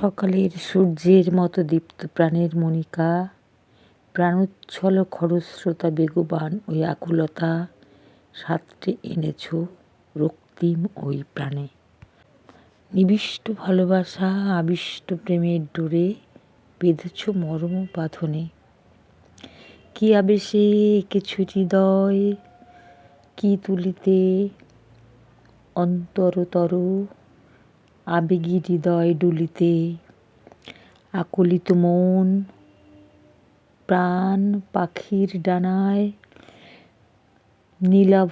সকালের সূর্যের মতো দীপ্ত প্রাণের মনিকা প্রাণোচ্ছল খরস্রোতা বেগবান ওই আকুলতা, সাতটে এনেছ রক্তিম ওই প্রাণে। নিবিষ্ট ভালোবাসা, আবিষ্ট প্রেমের ডোরে বেঁধেছ মর্ম বাঁধনে কি আবেশে কিছু হৃদয়, কি তুলিতে অন্তরতর আবেগী হৃদয় ডুলিতে আকলিত মন প্রাণ পাখির ডানায় নীলাভ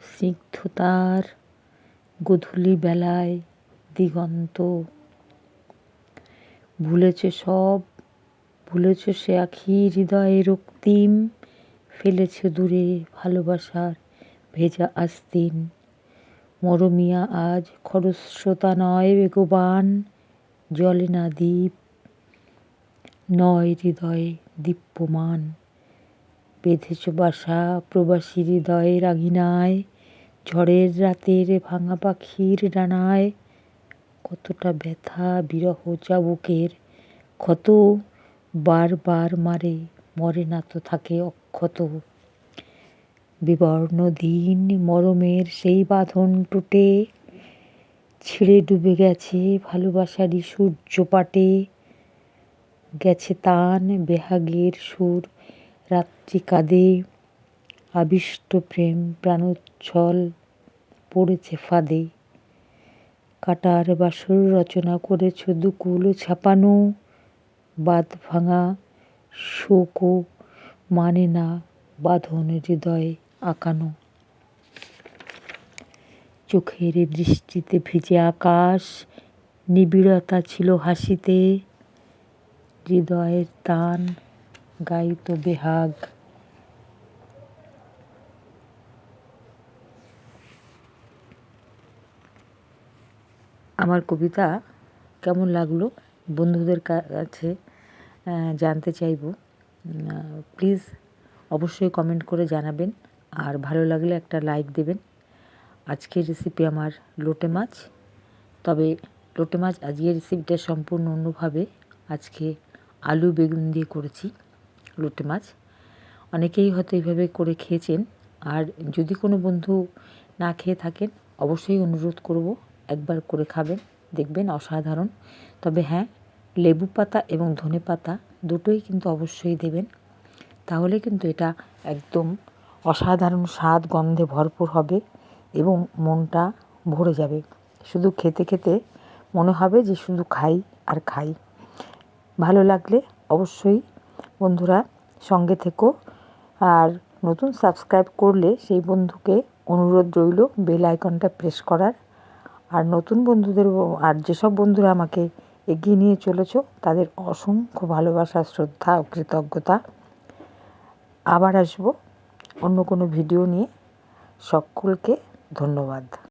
স্নিগ্ধতার গধূলি বেলায় দিগন্ত। ভুলেছ সব, ভুলেছ সে আখি হৃদয়ে রক্তিম, ফেলেছে দূরে ভালোবাসার ভেজা আস্তিন। মরমিয়া, আজ খরস্রোতা নয় বেগবান, জলে না দ্বীপ, নয় হৃদয়ে দীপ্যমান। বেঁধেছ বাসা প্রবাসী হৃদয়ে রাগিনায়, ঝড়ের রাতের ভাঙা পাখির ডানায়। কতটা ব্যথা বিরহ চাবুকের, ক্ষত বারবার মারে, মরে না তো থাকে অক্ষত। বিবর্ণ দিন মরমের সেই বাঁধন টুটে। ছিঁড়ে ডুবে গেছে ভালোবাসারই সূর্যপাটে গেছে তান বেহাগের সুর রাত্রি কাঁদে। আবিষ্ট প্রেম প্রাণোচ্ছল পড়েছে ফাঁদে। কাটার বাসর রচনা করেছ দুকুল ছাপানো। বাদ ভাঙা শোকও মানে না বাঁধন হৃদয়ে। আঁকানো। চোখের দৃষ্টিতে ভিজে আকাশ, নিবিড়তা ছিল হাসিতে। হৃদয়ের তান গাইত বেহাগ। আমার কবিতা কেমন লাগল? বন্ধুদের কাছে জানতে চাইব। প্লিজ অবশ্যই কমেন্ট করে জানাবেন। আর ভালো লাগলে একটা লাইক দেবেন। আজকের রেসিপি আমার লোটে মাছ। তবে লোটে মাছ আজকের রেসিপিটা সম্পূর্ণ অন্যভাবে। আজকে আলু বেগুন দিয়ে করেছি লোটে মাছ। অনেকেই হয়তো এইভাবে করে খেয়েছেন। আর যদি কোনো বন্ধু না খেয়ে থাকেন, অবশ্যই অনুরোধ করব, একবার করে খাবেন, দেখবেন অসাধারণ। তবে হ্যাঁ লেবু পাতা এবং ধনে পাতা দুটোই কিন্তু অবশ্যই দেবেন। তাহলে কিন্তু এটা একদম অসাধারণ স্বাদ গন্ধে ভরপুর হবে এবং মনটা ভরে যাবে। শুধু খেতে খেতে মনে হবে যে শুধু খাই আর খাই। ভালো লাগলে অবশ্যই বন্ধুরা সঙ্গে থেকো। আর নতুন সাবস্ক্রাইব করলে সেই বন্ধুকে অনুরোধ রইল বেল আইকনটা প্রেস করার। আর নতুন বন্ধুদের আর যেসব বন্ধুরা আমাকে এগিয়ে নিয়ে চলেছ, তাদের অসংখ্য ভালোবাসা, শ্রদ্ধা ও কৃতজ্ঞতা। আবার আসব অন্য কোনো ভিডিও নিয়ে সকলকে ধন্যবাদ।